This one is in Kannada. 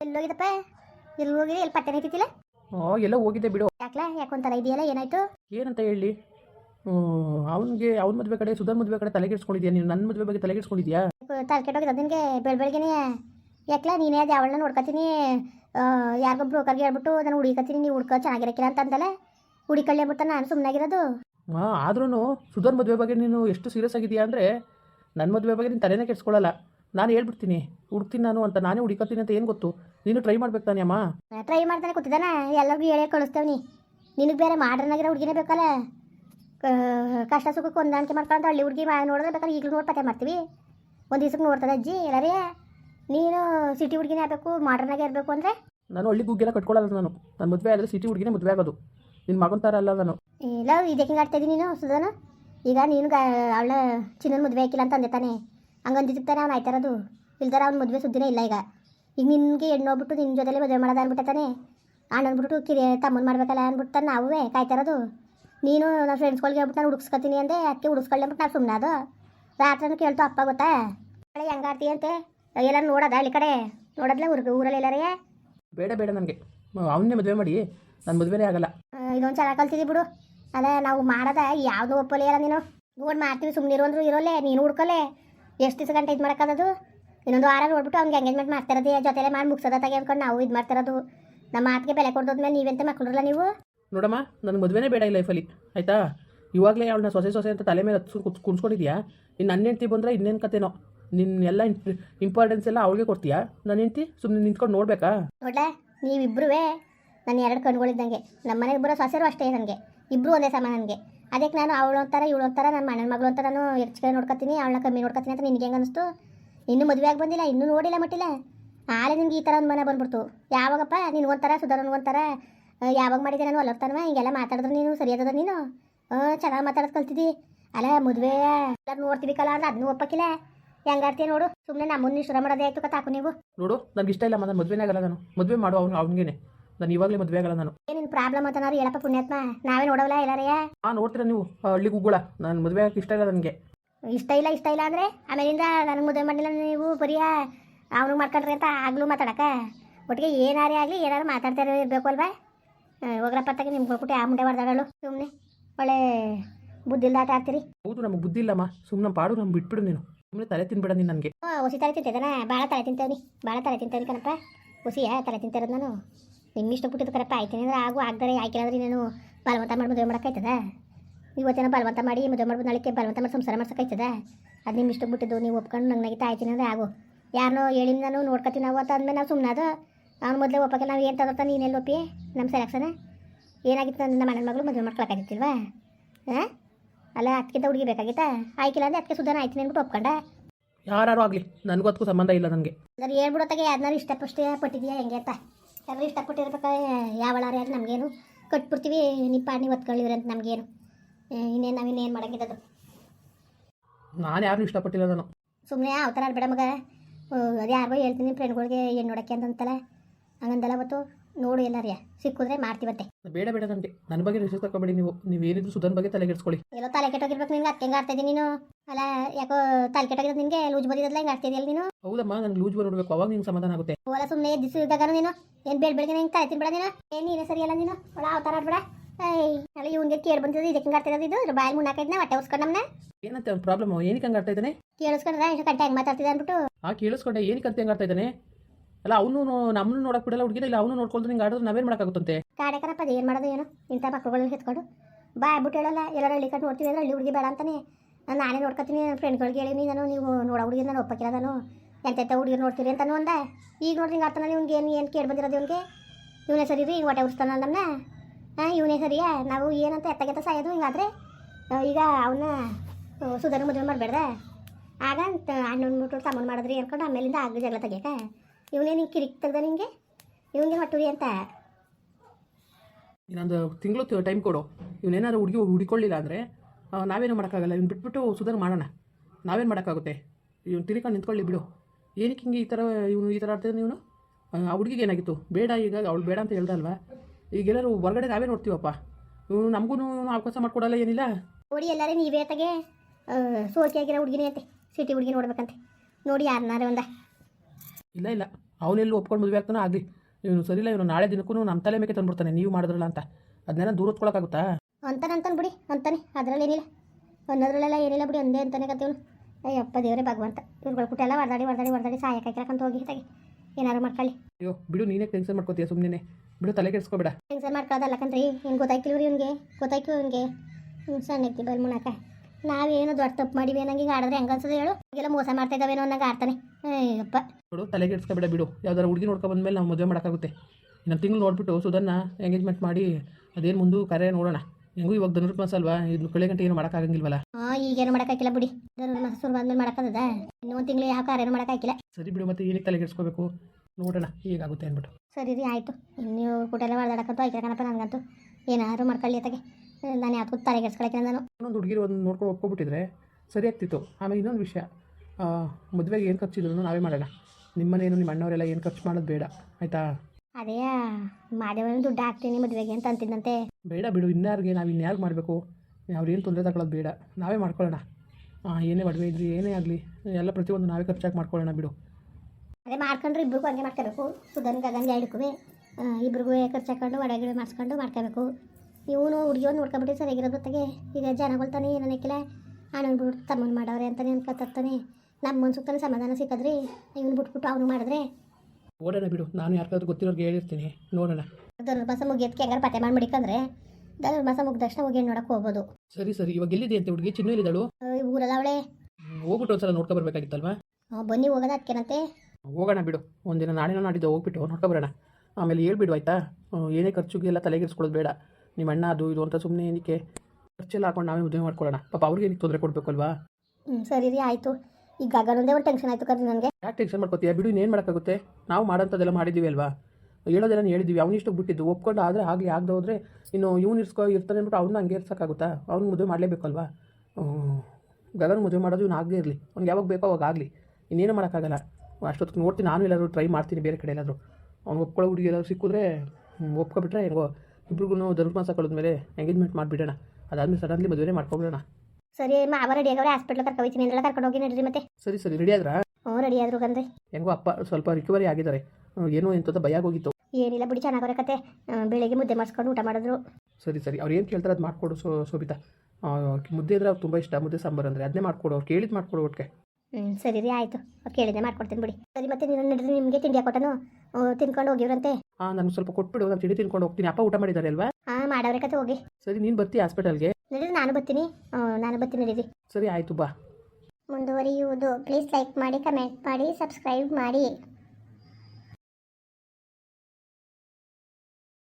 ಎಲ್ಲೋಗಿದಪ್ಪ ಎಲ್ಲಿ ಹೋಗಿ ಎಲ್ಲಿ ಪಟ್ಟೆ ನಿಂತಿಲ್ಲ ಓ ಎಲ್ಲ ಹೋಗಿದ್ದೆ ಬಿಡು. ಯಾಕ್ಲ? ಯಾಕೊಂತರ ಇದೆಯಲ್ಲ? ಏನಾಯ್ತು? ಏನಂತ ಹೇಳಿ? ಅವನಿಗೆ ಅವ್ನ ಮದುವೆ ಕಡೆ ಸುಧನ್ ಮದುವೆ ಕಡೆ ತಲೆಗೆಡ್ಸ್ಕೊಂಡಿದ್ಯಾ ನೀನು ನನ್ನ ಮದುವೆ ಬಗ್ಗೆ ತಲೆಗೆಡ್ಸ್ಕೊಂಡಿದ್ಯಾ ತಲೆ ಕೆಟ್ಟೋಗಿದೆ ಅದನ್ಗೆ ಬೆಳ್ ಬೆಳಗ್ಗೆನೇ ಯಾಕ್ಲ ನೀನೇ ಅದು ಅವಳನ್ನ ನೋಡ್ಕೊತೀನಿ? ಯಾರಿಗೋ ಬ್ರೋಕರ್ಗೆ ಹೇಳ್ಬಿಟ್ಟು ನಾನು ಹುಡುಕತ್ತೀನಿ ನೀವು ಹುಡ್ಕೋ ಚೆನ್ನಾಗಿರಕ್ಕಿಲ್ಲ ಅಂತ ಅಂದಲ್ಲ ಹುಡುಕಳ್ಳಿ ಬಿಟ್ಟು ನಾನು ಸುಮ್ಮನಾಗಿರೋದು ಹಾಂ ಆದ್ರೂ ಸುಧನ್ ಮದುವೆ ಬಗ್ಗೆ ನೀನು ಎಷ್ಟು ಸೀರಿಯಸ್ ಆಗಿದೆಯಾ ಅಂದರೆ ನನ್ನ ಮದುವೆ ಬಗ್ಗೆ ನೀನು ತಲೆನೇ ಕೆಡ್ಸ್ಕೊಳ್ಳಲ್ಲ. ನಾನು ಹೇಳ್ಬಿಡ್ತೀನಿ. ಹುಡ್ತೀನಿ ನಾನು ಅಂತ ನಾನೇ ಹುಡುಕತ್ತೀನಿ ಅಂತ ಏನು ಗೊತ್ತು? ನೀನು ಟ್ರೈ ಮಾಡ್ಬೇಕು ತಾನೇ ಅಮ್ಮ. ಟ್ರೈ ಮಾಡ್ತಾನೆ ಕೂತಿದ್ದಾನ. ಎಲ್ಲರಿಗೂ ಹೇಳಿ ಕಳಿಸ್ತೇವೆ ನೀ ನಿನಗೆ ಬೇರೆ ಮಾಡ್ರನ್ನಾಗಿರೋ ಹುಡುಗಿನೇ ಬೇಕಲ್ಲ? ಕಷ್ಟ ಸುಖಕ್ಕೆ ಹೊಂದಾಣಿಕೆ ಮಾಡ್ಕೊಂಡು ಹಳ್ಳಿ ಹುಡುಗಿ ನೋಡಿದ್ರೆ ಬೇಕಾದ್ರೆ ಈಗಲೂ ನೋಡಿ ಪತ್ತೆ ಮಾಡ್ತೀವಿ. ಒಂದು ದಿವ್ಸಕ್ಕೆ ನೋಡ್ತದೆ ಅಜ್ಜಿ ಎಲ್ಲರೇ. ನೀನು ಸಿಟಿ ಹುಡುಗಿನೇ ಆಗಬೇಕು ಮಾಡ್ರನ್ನಾಗೆ ಇರಬೇಕು ಅಂದರೆ? ನಾನು ಹಳ್ಳಿ ಗುಗ್ಗೆಲ್ಲ ಕಟ್ಕೊಳ್ಳಲ್ಲ ನಾನು. ನನ್ನ ಮದುವೆ ಆದರೆ ಸಿಟಿ ಹುಡುಗಿನೇ ಮದುವೆ ಆಗೋದು. ನಿನ್ನ ಮಗನ ಥರ ಅಲ್ಲ ನಾನು. ಇಲ್ಲ ಇದಕ್ಕೆ ಹಿಂಗೆ ಆಡ್ತಾ ನೀನು ಸುಧಾನ? ಈಗ ನೀನು ಅವಳ ಚಿನ್ನನ ಮದುವೆ ಹಾಕಿಲ್ಲ ಅಂತ ಅಂದೆ ತಾನೆ. ಹಂಗಂದಿದ್ದಕ್ಕೆ ಅವ್ನು ಆಯ್ತಾರದು. ಇಲ್ದಾರ ಅವ್ನು ಮದುವೆ ಸುದ್ದಿನೇ ಇಲ್ಲ ಈಗ. ಈಗ ನಿನಗೆ ಹೆಣ್ಣು ಹೋಗ್ಬಿಟ್ಟು ನಿನ್ನ ಜೊತೆಲೇ ಮದುವೆ ಮಾಡೋದು ಅಂದ್ಬಿಟ್ಟತಾನೆ ಅಣ್ಣ ಅಂದ್ಬಿಟ್ಟು ಕಿರಿಯ ತಮ್ಮನ ಮಾಡ್ಬೇಕಲ್ಲ ಅಂದ್ಬಿಟ್ಟು ತಾನೆ ನಾವೇ ಕಾಯ್ತಾ ಇರೋದು ನೀನು ನನ್ನ ಫ್ರೆಂಡ್ಸ್ಗಳಿಗೆ ಹೇಳ್ಬಿಟ್ಟು ನಾನು ಹುಡುಕ್ಸ್ಕೊತೀನಿ ಅಂದೆ. ಅದಕ್ಕೆ ಹುಡುಕ್ಸ್ಕೊಳ್ಳಿ ಅಂದ್ಬಿಟ್ಟು ನಾನು ಸುಮ್ಮನೆ ಅದು ರಾತ್ರಿನೂ ಕೇಳ್ತು ಅಪ್ಪ ಗೊತ್ತಾ? ನಾಳೆ ಹೆಂಗಾಡ್ತಿ ಅಂತೆ? ಎಲ್ಲ ನೋಡೋದ ಅಲ್ಲಿ ಕಡೆ? ನೋಡೋದ್ಲೇ ಊರಿಗೆ ಊರಲ್ಲಿ ಎಲ್ಲರೇ? ಬೇಡ ಬೇಡ ನನಗೆ. ಅವನ್ನೇ ಮದುವೆ ಮಾಡಿ. ನನ್ನ ಮದುವೆನೇ ಆಗಲ್ಲ. ಇದೊಂದು ಚೆನ್ನಾಗಿ ಕಲ್ತಿದ್ದಿ ಬಿಡು. ಅದೇ ನಾವು ಮಾಡದ ಯಾವುದು ಒಪ್ಪಲೇ ನೀನು. ನೋಡಿ ಮಾಡ್ತೀವಿ ಸುಮ್ಮನೆ ಅಂದ್ರು ಇರೋಲ್ಲೇ ನೀನು ಹುಡ್ಕೊಲೆ ಎಷ್ಟು ದಿವಸ ಗಂಟೆ ಇದು ಮಾಡೋಕ್ಕದು ಇನ್ನೊಂದು ವಾರ ನೋಡ್ಬಿಟ್ಟು ಅವ್ನಿಗೆ ಎಂಗೇಜ್ಮೆಂಟ್ ಮಾಡ್ತಿರೋದು ಜೊತೆಲೆ ಮಾಡಿ ಮುಗಿಸೋದ ತಗೆ ಅಂದ್ಕೊಂಡು ನಾವು ಇದು ಮಾಡ್ತಾರದು. ನಮ್ಮ ಮಾತಿಗೆ ಬೆಲೆ ಕೊಡ್ದೋದ್ಮೇಲೆ ನೀವೆಂತ ಮಕ್ಕಳಲ್ಲ ನೀವು? ನೋಡಮ್ಮ ನನಗೆ ಮದುವೆನೇ ಬೇಡ ಈ ಲೈಫಲ್ಲಿ ಆಯಿತಾ? ಇವಾಗಲೇ ಅವಳನ್ನ ಸೊಸೆ ಸೊಸೆ ಅಂತ ತಲೆ ಮೇಲೆ ಹತ್ಸು ಕುಣ್ಸ್ಕೊಂಡಿದ್ಯಾ? ಇನ್ನು ನನ್ನ ಹೆಂಡ್ತಿ ಬಂದರೆ ಇನ್ನೇನು ಕತೆನೋ? ನಿನ್ನ ಎಲ್ಲ ಇಂಪಾರ್ಟೆನ್ಸ್ ಎಲ್ಲ ಅವಳಿಗೆ ಕೊಡ್ತೀಯಾ? ನನ್ನ ಹೆಂಡ್ತಿ ಸುಮ್ಮನೆ ನಿಂತ್ಕೊಂಡು ನೋಡಬೇಕಾ? ನೋಡ್ಲಾ ನೀವಿಬ್ರುವೇ ನನ್ನ ಎರಡು ಕಣ್ಗಳಿದ್ದಂಗೆ. ನಮ್ಮ ಮನೆಗೆ ಬರೋ ಸೊಸೆರು ಅಷ್ಟೇ ನನಗೆ. ಇಬ್ಬರು ಒಂದೇ ಸಮ ನನಗೆ. ಅದಕ್ಕೆ ನಾನು ಅವಳು ಒಂಥರ, ಇವಳು ಒಂಥರ ನನ್ನ ಮಣ್ಣನ ಮಗಳು ನಾನು ಹೆಚ್ಚಿಗೆ ನೋಡ್ಕೊತೀನಿ, ಅವಳನ್ನ ಕಮ್ಮಿ ನೋಡ್ಕೊತೀನಿ ಅಂತ ನಿನಗೆ ಹೆಂಗೆ ಅನಿಸ್ತು ಇನ್ನೂ ಮದುವೆ ಆಗಿ ಬಂದಿಲ್ಲ, ಇನ್ನೂ ನೋಡಿಲ್ಲ ಮಟ್ಟಿಲ್ಲ. ಆಳೆ ನಿನ್ಗೆ ಈ ಥರ ಒಂದು ಮನೆ ಬಂದ್ಬಿಡ್ತು. ಯಾವಾಗಪ್ಪ ನಿನಗೊಂಥರ ಒಂಥರ ಯಾವಾಗ ಮಾಡಿದೆ ನಾನು ಅಲ್ಲರ್ತಾನವ ಹಿಂಗೆಲ್ಲ ಮಾತಾಡಿದ್ರೆ ನೀನು ಸರಿಯಾದದ ನೀನು? ಚೆನ್ನಾಗಿ ಮಾತಾಡೋದು ಕಲ್ತಿದ್ದಿ ಅಲ್ಲ, ಮದುವೆ ನೋಡ್ತೀವಿ ಕಲ ಅಂದ್ರೆ ಅದನ್ನೂ ಒಪ್ಪಕ್ಕಿಲ್ಲ. ಹೆಂಗಾಡ್ತೀಯ ನೋಡು ಸುಮ್ಮನೆ ನಮ್ಮನ್ನ ಇಷ್ಟ ಮಾಡೋದೇ ಆಯ್ತು ಕತ್ತಾಕು ನೀವು. ನೋಡು, ನನಗೆ ಇಷ್ಟ ಇಲ್ಲ ನನ್ನ ಮದುವೆನೇ ನಾನು. ಮದುವೆ ಮಾಡು, ಅವನು ಅವ್ನಿಗೇನೆ. ನಾನು ಇವಾಗಲೇ ಮದುವೆ ಆಗಲ್ಲ ನಾನು. ಏನಿನ್ ಪ್ರಾಬ್ಲಮ್ ಅಂತ ನಾವು ಹೇಳಪ್ಪ ಪುಣ್ಯಾತ್ಮ. ನಾವೇ ನೋಡವಲ್ಲ ಎಲ್ಲಾರೇ ಆ ನೋಡ್ತೀರಾ ನೀವು ಹಳ್ಳಿ ಗುಗ್ಗುಳ ನಾನು ಮದುವೆ ಆಗಕ್ಕೆ ಇಷ್ಟ ಇಲ್ಲ ನನಗೆ. ಇಷ್ಟ ಇಲ್ಲ ಇಷ್ಟ ಇಲ್ಲ ಅಂದ್ರೆ? ಆಮೇಲಿಂದ ನನಗೆ ಮದುವೆ ಮಾಡಿಲ್ಲ ನೀವು ಬರೀ ಅವನು ಮಾಡ್ಕೊಂಡ್ರಿ ಅಂತ ಆಗ್ಲೂ ಮಾತಾಡಕ ಒಟ್ಟಿಗೆ ಏನಾರೇ ಆಗಲಿ ಏನಾರು ಮಾತಾಡ್ತಾರೆ ಇರಬೇಕು ಅಲ್ವಾ? ಹೋಗ್ರಪ್ಪ ತಗೆ ನಿಮ್ಗೆ ಕೊಟ್ಬಿಟ್ಟು ಆ ಮುಂಡೆ ಹೊಡೆದಾಡಳು. ಸುಮ್ಮನೆ ಒಳ್ಳೆ ಬುದ್ಧಿಲ್ದ ಆಟ ಆಡ್ತೀರಿ. ಹೌದು ನಮಗೆ ಬುದ್ಧಿ ಇಲ್ಲಮ್ಮ ಸುಮ್ಮನೆ ಪಾಡು ನಮ್ಗೆ ಬಿಟ್ಬಿಡು ನೀನು. ಸುಮ್ಮನೆ ತಲೆ ತಿನ್ಬೇಡ ನೀನು ನನಗೆ. ಹ್ಞೂ ಹುಸಿ ತಲೆ ತಿಂತಿದ್ದಾನೆ ಭಾಳ ತಲೆ ತಿಂತೇವನಿ. ಭಾಳ ತಲೆ ಕನಪ್ಪ ಕಣಪ್ಪ. ಹುಸಿಯ ತಲೆ ತಿಂತಿರೋದು ನಾನು? ನಿಮ್ಗೆ ಇಷ್ಟ ಬಿಟ್ಟಿದ್ದು ಕಣಪ್ಪ ಆಯ್ತೇನೆ ಅಂದ್ರೆ ಆಗು ಆಗ್ದರೆ ಆಯ್ಕಿಲ್ಲ ನೀನು ಬಲವಂತ ಮಾಡಿ ಮದುವೆ ಮಾಡೋಕ್ಕಾಯ್ತದ ಇವತ್ತೇನೋ ಬಲವಂತ ಮಾಡಿ ಮದುವೆ ಮಾಡ್ಬೋದು ನಾಳೆಗೆ ಬಲವಂತ ಮಾಡಿ ಸಂಸಾರ ಮಾಡ್ಸೋಕ್ಕಾಯ್ತದ ಅದು ನಿಮ್ಮ ಇಷ್ಟ ಬಿಟ್ಟಿದ್ದು ನೀವು ಒಪ್ಕೊಂಡು ನಂಗೆ ನಗಿತಾ ಆಯ್ತೀನಿ ಅಂದ್ರೆ ಆಗು. ಯಾರನ್ನೋ ಹೇಳಿ ನಾನು ನೋಡ್ಕೊತೀವಿ ನಾವು ಅಂತ ಅಂದಮೇಲೆ ನಾವು ಸುಮ್ಮನೆ ಅದು. ಅವ್ನು ಮೊದಲೇ ಒಪ್ಪಕ್ಕೆ ನಾವು ಏನು ತಗೋತ ನೀನೆಲ್ಲಿ ಒಪ್ಪಿ? ನಮ್ಮ ಸೆಲೆಕ್ಷನ್ ಏನಾಗಿತ್ತು ನನ್ನ ಮನೆ ಮಗಳು ಮದುವೆ ಮಾಡ್ಕೊಳಕ್ಕಾಗಿತ್ತಿಲ್ವಾ ಹಾಂ? ಅಲ್ಲ ಅದಕ್ಕಿಂತ ಹುಡುಗಿ ಬೇಕಾಗಿತ್ತಾ? ಆಯ್ಕಿಲ್ಲ ಅಂದ್ರೆ ಅದಕ್ಕೆ ಸುಧಾನ ಆಯ್ತೀನಿ ಅಂದ್ಬಿಟ್ಟು ಒಪ್ಕೊಂಡ? ಯಾರು ಆಗಲಿ ನನಗೂ ಅದಕ್ಕೂ ಸಂಬಂಧ ಇಲ್ಲ ನನಗೆ ಅಂದ್ರೆ ಹೇಳ್ಬಿಡೋತ್ತಾಗೆ ಯಾರನ್ನಾರು ಇಷ್ಟಪಷ್ಟೇ ಪಟ್ಟಿದೆಯಾ ಹೆಂಗೆ ಅಂತ? ಯಾರು ಇಷ್ಟಪಟ್ಟಿರ್ಬೇಕ ಯಾವಳಾರ ಯಾರು ನಮಗೇನು ಕಟ್ಬಿಡ್ತೀವಿ. ನಿಪ್ಪಾಣಿ ಒತ್ಕೊಳ್ಳಿವ್ರಿ ಅಂತ ನಮಗೇನು. ಇನ್ನೇನು ನಾವು ಇನ್ನೇನು ಮಾಡೋಂಗಿದ್ದದು? ನಾನು ಯಾರು ಇಷ್ಟಪಟ್ಟಿಲ್ಲ ನಾನು. ಸುಮ್ಮನೆ ಯಾವ ಥರ ಬೇಡ ಮಗ. ಅದು ಯಾರಿಗೋ ಹೇಳ್ತೀನಿ ಫ್ರೆಂಡ್ಗಳಿಗೆ ಏನು ನೋಡೋಕೆ ಅಂತಂತಲ್ಲ. ಹಂಗಂದಲ್ಲ ಅವತ್ತು. ನೋಡು ಎಲ್ಲಾರ್ಯ ಸಿಕ್ಕಿದ್ರೆ ಮಾಡ್ತೀವಂತೆ ಬೇಡ ಬೇಡ ತಂಟಿ ನನ್ನ ಬಗ್ಗೆ ರಿಸರ್ಚ್ ತಗೋಬೇಡಿ ನೀವು. ನೀವು ಏನಿದ್ರು ಸುಧನ್ ಬಗ್ಗೆ ತಲೆ ಕೆಡಿಸ್ಕೊಳ್ಳಿ. ಎಲ್ಲೋ ತಲೆ ಕೆಟ್ಟೋಗಿರ್ಬೇಕು ನಿನ್ಗೆ ಅದಕ್ಕೆ ಹೆಂಗೆ ಇದೀನಿ ನೀನು. ಅಲ್ಲ ಯಾಕೋ ತಲೆ ಕೆಟ್ಟೋಗಿರೋದು ನಿನ್ಗೆ ಲೂಜ್ ಬಂದಿದ್ದಲ್ಲ ಹಿಂಗೆ ಆಡ್ತಿದ್ಯಲ್ಲ ನೀನು. ಹೌದಮ್ಮ ನನಗೆ ಲೂಜ್ ನೋಡಬೇಕು ಅವಾಗ ನಿಂಗೆ ಸಮಾಧಾನ ಆಗುತ್ತೆ. ಓಲ ಸುಮ್ಮನೆ ದಿಸು ಇದ್ದಾಗ ನೀನು. ಏನು ಬೇಡ ಬೆಳಗ್ಗೆ ಹಿಂಗೆ ತಾಯ್ತೀನಿ ಬೇಡ ನೀನು. ಏನು ನೀನೇ ಸರಿಯಲ್ಲ ನೀನು. ಒಳ ಅವತಾರ ಆಡ್ಬೇಡ. ಅಲ್ಲ ಇವ್ನಿಗೆ ಕೇಳಿ ಬಂದಿದ್ದು ಇದಕ್ಕೆ ಹಿಂಗೆ ಆಡ್ತಿರೋದು ಇದು? ಬಾಯಲ್ಲಿ ಮುನ್ನಾಕೈದ್ನ ಹೊಟ್ಟೆ ಉಸ್ಕೊಂಡು ನಮ್ಮನ್ನ ಏನಂತ ಪ್ರಾಬ್ಲಮ್ ಏನಕ್ಕೆ ಹಂಗೆ ಆಡ್ತಾ ಇದ್ದಾನೆ? ಕೇಳಿಸ್ಕೊಂಡ್ರೆ ಇಷ್ಟು ಕಂಟೆ ಹೆಂಗೆ ಮಾತಾಡ್ತಿದ್ದೆ ಅಂದ್ಬಿಟ್ಟು. ಆ ಕೇಳಿಸ್ಕೊಂಡೆ ಏನಕ್ಕೆ ಅಂತ ಹೆಂಗೆ ಆಡ್ತಾ ಇದ್ದಾನೆ? ಅಲ್ಲ, ಅವನು ನಮ್ಮನ್ನು ನೋಡಕ್ ಬಿಡಲ್ಲ ಹುಡುಗಿನ? ಇಲ್ಲ, ಅವನು ನೋಡ್ಕೊಳ್ದು ನಿಂಗೆ ಆಡಿದ್ರೆ ನಾವೇನು ಮಾಡೋಕ್ಕಾಗುತ್ತಂತೆ? ಕಾಡೆಕರಪ್ಪ ಅದು ಏನು ಮಾಡೋದು ಏನು? ಇಂಥ ಮಕ್ಕಳುಗಳನ್ನ ಹೆತ್ಕೊಂಡು ಬಾ ಬಿಟ್ಟು ಹೇಳಲ್ಲ ಎಲ್ಲರೂ ಹಳ್ಳಿ ಕಟ್ಟು ನೋಡ್ತೀವಿ ಅಂದ್ರೆ ಹಳ್ಳಿ ಹುಡುಗಿ ಬೇಡ ಅಂತಾನೆ. ನಾನು ನಾನೇ ನೋಡ್ಕೊತೀನಿ ಫ್ರೆಂಡ್ಗಳಿಗೆ ಹೇಳಿನಿ ನಾನು, ನೀವು ನೋಡೋ ಹುಡುಗಿ ನಾನು ಒಪ್ಪಕ್ಕಿಲ್ಲ ನಾನು. ಎಂತೆಂಥ ಹುಡುಗಿರು ನೋಡ್ತೀರಿ ಅಂತಾನು ಅಂದ ಈಗ ನೋಡ್ರಿ ಹಿಂಗೆ ಆಡ್ತಾನೆ ಇವ್ನಿಗೆ, ಏನು ಏನು ಕೇಳಿ ಬಂದಿರೋದು ಇವ್ನಿಗೆ? ಇವನೇ ಸರಿ ರೀ ಹೊಟ್ಟೆ ಉರಿಸ್ತಾನ ನಮ್ಮನ್ನ ಹಾಂ, ಇವನೇ ಸರಿಯಾ? ನಾವು ಏನಂತ ಎತ್ತಗೆತ್ತ ಸಾಯೋದು ಹಿಂಗಾದ್ರೆ? ಈಗ ಅವನ್ನ ಸುಧಾರಣೆ ಮದುವೆ ಮಾಡಬೇಡ್ದೆ? ಆಗ ಅಣ್ಣನ ಬಿಟ್ಟು ಸಾಮಾನು ಮಾಡಿದ್ರಿ ಅನ್ಕೊಂಡು ಆಮೇಲಿಂದ ಆಗ ಜಗಳ ತೆಗಿಯಕ ಇವನೇ ನಿಂಗೆ ಕಿರಿಕ್ ತೆಗ್ದ ನಿಂಗೆ? ಇವನಿಗೆ ಹೊಟ್ಟುರಿ ಅಂತ? ಇನ್ನೊಂದು ತಿಂಗಳು ಟೈಮ್ ಕೊಡು. ಇವನೇನಾದ್ರು ಹುಡುಗಿ ಹುಡುಕೊಳ್ಳಿಲ್ಲ ಅಂದರೆ ನಾವೇನು ಮಾಡೋಕ್ಕಾಗಲ್ಲ. ಇವ್ನು ಬಿಟ್ಬಿಟ್ಟು ಸುಧಾರಣೆ ಮಾಡೋಣ. ನಾವೇನು ಮಾಡೋಕ್ಕಾಗುತ್ತೆ? ಇವ್ನು ತಿರ್ಕೊಂಡು ನಿಂತ್ಕೊಳ್ಳಿ ಬಿಡು. ಏನಕ್ಕೆ ಹಿಂಗೆ ಈ ಥರ ಇವನು ಈ ಥರ ಆಡ್ತಿದ್ದಾನೆ ಇವನು ಆ ಹುಡುಗಿಗೆ ಏನಾಗಿತ್ತು? ಬೇಡ ಈಗ ಅವಳು ಬೇಡ ಅಂತ ಹೇಳ್ದಲ್ವಾ? ಈಗ ಎಲ್ಲರೂ ಹೊರಗಡೆ ನಾವೇ ನೋಡ್ತೀವಪ್ಪ. ಇವನು ನಮಗೂ ಅವಕಾಶ ಮಾಡ್ಕೊಡಲ್ಲ ಏನಿಲ್ಲ? ನೋಡಿ ಎಲ್ಲರೂ ನೀವೇ ತಗೆ ಸೋಕೆ ಆಗಿರೋ ಹುಡುಗಿನೇ ಅಂತೆ ಸಿಟಿ ಹುಡುಗಿ ನೋಡ್ಬೇಕಂತೆ. ನೋಡಿ ಯಾರನ್ನಾರೇ ಒಂದ. ಇಲ್ಲ ಇಲ್ಲ. ಅವನೆಲ್ಲೂ ಒಪ್ಕೊಂಡು ಮದುವೆ ಆಗ್ತಾನೋ ಆಗಲಿ. ಇವನು ಸರಿಲ್ಲ ಇವನು ನಾಳೆ ದಿನಕ್ಕೂ ನಮ್ಮ ತಲೆ ಮೇಲೆ ತಂದ್ಬಿಡ್ತಾನೆ. ನೀವು ಮಾಡಿದ್ರಲ್ಲ ಅಂತ. ಅದನ್ನೆಲ್ಲ ದೂರ ಹೊತ್ಕೊಳಕ್ಕಾಗುತ್ತಾ? ಅಂತಾನೆ ಅಂತಾನೆ ಬಿಡಿ. ಅಂತಾನೆ. ಅದರಲ್ಲಿ ಏನಿಲ್ಲ. ಅನ್ನೋದ್ರಲ್ಲೆಲ್ಲ ಏನಿಲ್ಲ ಬಿಡಿ. ಒಂದೇ ಅಂತಾನೆ ಕತ್ತೀವನು ಅಯ್ಯಪ್ಪ ದೇವರೇ ಭಗವಂತ. ಇವ್ರುಗಳ ಕುಟ್ಟೆಲ್ಲ ಹೊಡೆದಾಡಿ ಹೊಡೆದಾಡಿ ಹೊಡೆದಾಡಿ ಸಾಯಕಾಯ್ಕಿರಕಂತ ಹೋಗಿ ತೆಗಿ. ಏನಾರು ಮಾಡ್ಕೊಳ್ಳಿ. ಅಯ್ಯೋ ಬಿಡು ನೀನೇ ಟೆನ್ಷನ್ ಮಾಡ್ಕೋತೀಯ ಸುಮ್ಮನೆ ಬಿಡು ತಲೆ ಕೆಡಿಸ್ಕೊಬೇಡ. ಟೆನ್ಷನ್ ಮಾಡ್ಕೊಳ್ಳೋದಲ್ಲ ಕಣ್ರಿ. ಏನು ಗೊತ್ತಾಯ್ತಿಲ್ರಿ ಇವನಿಗೆ? ಗೊತ್ತಾಯ್ತು ಇವನಿಗೆ. ಸಣ್ಣಕ್ಕೆ ಬಲ್ ಮುಣಕ. ನಾವೇನು ದೊಡ್ಡ ತಪ್ಪು ಮಾಡಿವಿ ಈಗ ಆಡಿದ್ರೆ ಹೆಂಗೆ ಅನ್ಸೋದು ಹೇಳು? ಎಲ್ಲ ಮೋಸ ಮಾಡ್ತಾ ಇದ್ದಾವೇನೋ ಅನ್ನಂಗೆ ಆಡ್ತಾನೆ. ಅಯ್ಯಪ್ಪ ನೋಡು ತಲೆ ಕೆಡಿಸ್ಕೋಬೇಡ ಬಿಡು ಯಾವ್ದಾರ ಹುಡುಗಿ ನೋಡ್ಕೊ ಬಂದ್ಮೇಲೆ ನಾವು ಮದುವೆ ಮಾಡೋಕ್ಕಾಗುತ್ತೆ. ಇನ್ನೊಂದು ತಿಂಗಳು ನೋಡ್ಬಿಟ್ಟು ಸುಧನ್ನ ಎಂಗೇಜ್ಮೆಂಟ್ ಮಾಡಿ ಅದೇನು ಮುಂದೆ ಕರೆ ನೋಡೋಣ. ಹೆಂಗೂ ಇವಾಗ ಧನುರ್ಮಾಸ ಅಲ್ವಾ? ಇನ್ನು ಕಳೆ ಗಂಟೆ ಏನು ಮಾಡೋಕ್ಕಾಗಂಗಿಲ್ವಲ್ಲ ಹಾಂ ಈಗೇನು ಮಾಡೋಕ್ಕಾಗಿಲ್ಲ ಬಿಡಿ. ಧನುರ್ಮಾಸ ಶುರು ಆದ್ಮೇಲೆ ಮಾಡೋಕ್ಕದ ಇನ್ನೊಂದು ತಿಂಗಳು ಯಾವ ಕಾರ್ಯನೂ ಮಾಡೋಕ್ಕಾಗಿಲ್ಲ ಸರಿ ಬಿಡು ಮತ್ತೆ ಏನಕ್ಕೆ ತಲೆ ಕೆಡಿಸ್ಕೋಬೇಕು ನೋಡೋಣ ಹೇಗಾಗುತ್ತೆ ಅಂದ್ಬಿಟ್ಟು. ಸರಿ ರೀ ಆಯಿತು. ನೀವು ಕುಟೆಲ್ಲ ಹೊಡೆದಾಡಕ್ಕಂತೂ ಆಯ್ತು ಕಣಪ್ಪ ನನಗಂತೂ? ಏನಾದ್ರು ಮಾಡ್ಕೊಳ್ಳಿ ಅತ್ತಾಗೆ. ನಾನು ಯಾವ್ದು ತಲೆಗೆಡ್ಸ್ಕೊಳಕ್ಕೆ ನಾನು ಇನ್ನೊಂದು ಹುಡುಗಿರು ಒಂದು ನೋಡ್ಕೊಂಡು ಒಪ್ಕೊಬಿಟ್ಟಿದ್ರೆ ಸರಿ ಆಗ್ತಿತ್ತು. ಆಮೇಲೆ ಇನ್ನೊಂದು ವಿಷಯ. ಮದುವೆಗೆ ಏನು ಖರ್ಚಿದ್ರು ನಾವೇ ಮಾಡೋಣ. ನಿಮ್ಮನೇನು ನಿಮ್ಮ ಅಣ್ಣವರೆಲ್ಲ ಏನು ಖರ್ಚು ಮಾಡೋದು ಬೇಡ. ಆಯಿತಾ? ಅದೇ ಮಾದೇವನ ದುಡ್ಡು ಹಾಕ್ತೀನಿ ಮದುವೆಗೆ ಅಂತ ಅಂತಿದ್ದಂತೆ ಬೇಡ ಬಿಡು ಇನ್ಯಾರಿಗೆ ನಾವು ಇನ್ಯಾರಿಗೆ ಮಾಡಬೇಕು? ಅವ್ರೇನು ತೊಂದರೆ ತಗೊಳ್ಳೋದು ಬೇಡ. ನಾವೇ ಮಾಡ್ಕೊಳ್ಳೋಣ. ಏನೇ ಮದುವೆ ಇದ್ರಿ ಏನೇ ಆಗಲಿ ಎಲ್ಲ ಪ್ರತಿಯೊಂದು ನಾವೇ ಖರ್ಚಾಗಿ ಮಾಡ್ಕೊಳ್ಳೋಣ ಬಿಡು. ಅದೇ ಮಾಡ್ಕೊಂಡ್ರೆ ಇಬ್ರಿಗೂ ಹಂಗೆ ಮಾಡ್ಕೋಬೇಕು. ಸುಧನ್ ಗಗನ್ಗೆ ಎರಡಕ್ಕೂ ಇಬ್ರಿಗೂ ಖರ್ಚು ಹಾಕೊಂಡು ಒಡಗಿಡ ಮಾಡಿಸ್ಕೊಂಡು ಮಾಡ್ಕೋಬೇಕು. ಇವನು ಹುಡುಗಿಯೋ ನೋಡ್ಕೊಂಬಿಟ್ಟು ಸರಿಯಾಗಿರೋ ಜೊತೆಗೆ ಈಗ ಜನಗಳು ತಾನೇ ಏನು ಅನ್ನಕ್ಕಿಲ್ಲ ಅಣ್ಣನ ಬಿಟ್ಟು ತಮ್ಮನ ಮಾಡವ್ರೆ ಅಂತಾನೆ ಅನ್ಕೊತಾನೆ ನಮ್ಮ ಮನ್ಸುತ್ತಾನೆ ಸಮಾಧಾನ ಸಿಕ್ಕದ್ರಿ ಇವನು ಬಿಟ್ಬಿಟ್ಟು ಅವನು ಮಾಡಿದ್ರೆ. ಓಡೋಣ ಬಿಡು ನಾನು ಯಾರಿಗಾದ್ರೂ ಗೊತ್ತಿರೋರ್ಗೆ ಹೇಳಿರ್ತೀನಿ. ನೋಡೋಣ. ಧನುರ್ಮಾಸ ಮುಗಿಯೋದಕ್ಕೆ ಹೆಂಗಾರು ಪತ್ತೆ ಮಾಡಿ ಮಡಿಕಂದ್ರೆ ಧನುರ್ಮಾಸ ಮುಗಿದ ತಕ್ಷಣ ಹೋಗಿ ನೋಡಕ್ಕೆ ಹೋಗ್ಬೋದು. ಸರಿ ಸರಿ ಇವಾಗ ಎಲ್ಲಿದೆ ಅಂತ ಹುಡುಗಿ? ಚಿನ್ನು ಎಲ್ಲಿದ್ದಾಳು? ಊರಲ್ಲ ಅವಳೆ. ಹೋಗ್ಬಿಟ್ಟು ಒಂದ್ಸಲ ನೋಡ್ಕೊಬರ್ಬೇಕಾಗಿತ್ತಲ್ವಾ ಬನ್ನಿ ಹೋಗೋದ ಅದಕ್ಕೇನಂತೆ ಹೋಗೋಣ ಬಿಡು. ಒಂದಿನ ನಾಳೆನೋ ನಾಡಿದ್ದು ಹೋಗ್ಬಿಟ್ಟು ನೋಡ್ಕೊಬರೋಣ ಆಮೇಲೆ ಹೇಳ್ಬಿಡು ಆಯ್ತಾ? ಏನೇ ಖರ್ಚುಗೆ ಎಲ್ಲ ತಲೆಗೆಡ್ಸ್ಕೊಳ್ಳೋದು ಬೇಡ. ನಿಮ್ಮ ಅಣ್ಣ ಅದು ಇದು ಅಂತ ಸುಮ್ಮನೆ ಏನಕ್ಕೆ ಖರ್ಚೆಲ್ಲ ಹಾಕೊಂಡು ನಾವೇ ಉದ್ಯೋಗ ಮಾಡ್ಕೊಳ್ಳೋಣ. ಪಾಪ ಅವ್ರಿಗೆ ಏನಕ್ಕೆ ತೊಂದರೆ ಕೊಡಬೇಕಲ್ವಾ? ಹ್ಞೂ ಸರಿ ರೀ ಆಯಿತು. ಈಗ ಗಗನೊಂದೇ ಒಂದು ಟೆನ್ಷನ್ ಆಯಿತು ಕರೆ ನನಗೆ. ಯಾಕೆ ಟೆನ್ಷನ್ ಮಾಡ್ಕೋತೀಯ? ಬಿಡು ಇನ್ನೇನು ಮಾಡೋಕ್ಕಾಗುತ್ತೆ? ನಾವು ಮಾಡೋಂಥದ್ದೆಲ್ಲ ಮಾಡಿದ್ದೀವಿ ಅಲ್ವಾ? ಹೇಳೋದೆಲ್ಲ ಹೇಳಿದ್ದೀವಿ ಅವ್ನಿಷ್ಟು ಬಿಟ್ಟಿದ್ದು. ಒಪ್ಕೊಂಡು ಆದರೆ ಆಗಲಿ ಆಗದೆ ಹೋದರೆ ಇನ್ನು ಇವ್ನು ಇರ್ಸ್ಕೊ ಇರ್ತಾನೆ ಅಂದ್ಬಿಟ್ಟು ಅವ್ನು ಹಂಗೆ ಇರ್ಸೋಕ್ಕಾಗುತ್ತಾ? ಅವ್ನು ಮದುವೆ ಮಾಡಲೇಬೇಕಲ್ವಾ? ಗಗನ ಮದುವೆ ಮಾಡೋದು ಇವ್ನು ಆಗದೇ ಇರಲಿ. ಅವ್ನಿಗೆ ಯಾವಾಗ ಬೇಕೋ ಅವಾಗ ಆಗಲಿ. ಇನ್ನೇನು ಮಾಡೋಕ್ಕಾಗಲ್ಲ. ಅಷ್ಟೊತ್ತಿಗೆ ನೋಡ್ತೀನಿ ನಾನು ಎಲ್ಲಾದರೂ ಟ್ರೈ ಮಾಡ್ತೀನಿ ಬೇರೆ ಕಡೆ ಎಲ್ಲಾದರೂ. ಅವ್ನು ಒಪ್ಕೊಳ್ಳೋ ಹುಡುಗಿ ಎಲ್ಲಾದರೂ ಸಿಕ್ಕಿದ್ರೆ ಒಪ್ಕೊಬಿಟ್ರೆ ಹೆಂಗೋ ಇಬ್ರಿಗೂ ಧನುರ್ಮಾಸ ಕಳೆದ್ಮೇಲೆ ಎಂಗೇಜ್ಮೆಂಟ್ ಮಾಡಿಬಿಡೋಣ. ಅದಾದ್ಮೇಲೆ ಸಡನ್ಲಿ ಮದುವೆ ಮಾಡ್ಕೊಬಿಡೋಣ. ಸರಿ ಮಾವ ರೆಡಿ ಆಗವ್ರೆ ಹಾಸ್ಪಿಟ್ಲ್ ಕರ್ಕೊ ಎಲ್ಲ ಅಂದ್ರಲ್ಲ ಕರ್ಕೊಂಡು ಹೋಗಿ ನಡ್ರಿ ಮತ್ತೆ. ಸರಿ ಸರಿ ರೆಡಿ ಆದ್ರಾ? ಹ್ಞೂ ರೆಡಿ ಆದ್ರು ಗಂದ್ರೆ ಹೆಂಗೋ ಅಪ್ಪ ಸ್ವಲ್ಪ ರಿಕವರಿ ಆಗಿದ್ದಾರೆ. ಏನೋ ಎಂಥದ್ದು ಭಯ ಆಗೋಗಿತ್ತು. ಏನಿಲ್ಲ ಬಿಡಿ ಚೆನ್ನಾಗವ್ರೆ ಕತೆ. ಬೆಳಿಗ್ಗೆ ಮುದ್ದೆ ಮಾಡಿಸ್ಕೊಂಡು ಊಟ ಮಾಡಿದ್ರು. ಸರಿ ಸರಿ ಅವ್ರು ಏನು ಕೇಳ್ತಾರೆ ಅದು ಮಾಡಿಕೊಡು ಸೋ ಶೋಭಿತಾ. ಆ, ಮುದ್ದೆ ಅಂದ್ರೆ ಅವ್ರು ತುಂಬ ಇಷ್ಟ ಮುದ್ದೆ ಸಾಂಬಾರು ಅಂದರೆ. ಅದನ್ನೇ ಮಾಡಿಕೊಡು ಅವ್ರು ಕೇಳಿದ್ದು ಮಾಡಿಕೊಡು ಒಟ್ಟಿಗೆ ಹ್ಞೂ ಸರಿ ರೀ ಆಯಿತು. ಅವ್ರು ಕೇಳಿದ್ದೆ ಮಾಡ್ಕೊಡ್ತೀನಿ ಬಿಡಿ. ಸರಿ ಮತ್ತೆ ನೀನು ನಡೆದ್ರೆ ನಿಮಗೆ ತಿಂಡಿ ಹಾಕೊಟ್ಟನು. ತಿನ್ಕೊಂಡು ಹೋಗಿವ್ರಂತೆ ಹಾಂ ನನಗೆ ಸ್ವಲ್ಪ ಕೊಟ್ಬಿಡು ನಾನು ತಿಂಡಿ ತಿನ್ಕೊಂಡು ಹೋಗ್ತೀನಿ. ಅಪ್ಪ ಊಟ ಮಾಡಿದ್ದಾರೆ ಅಲ್ವಾ? ಹಾಂ ಮಾಡವ್ರೆ ಕತೆ ಹೋಗಿ. ಸರಿ ನೀನು ಬರ್ತೀಯ ಹಾಸ್ಪಿಟಲ್ಗೆ. ನಡೀರಿ ನಾನು ಬರ್ತೀನಿ. ನಾನು ಬರ್ತೀನಿ ನಡೀರಿ. ಸರಿ ಆಯಿತು ಬಾ. ಮುಂದುವರಿಯುವುದು. ಪ್ಲೀಸ್ ಲೈಕ್ ಮಾಡಿ ಕಮೆಂಟ್ ಮಾಡಿ ಸಬ್ಸ್ಕ್ರೈಬ್ ಮಾಡಿ.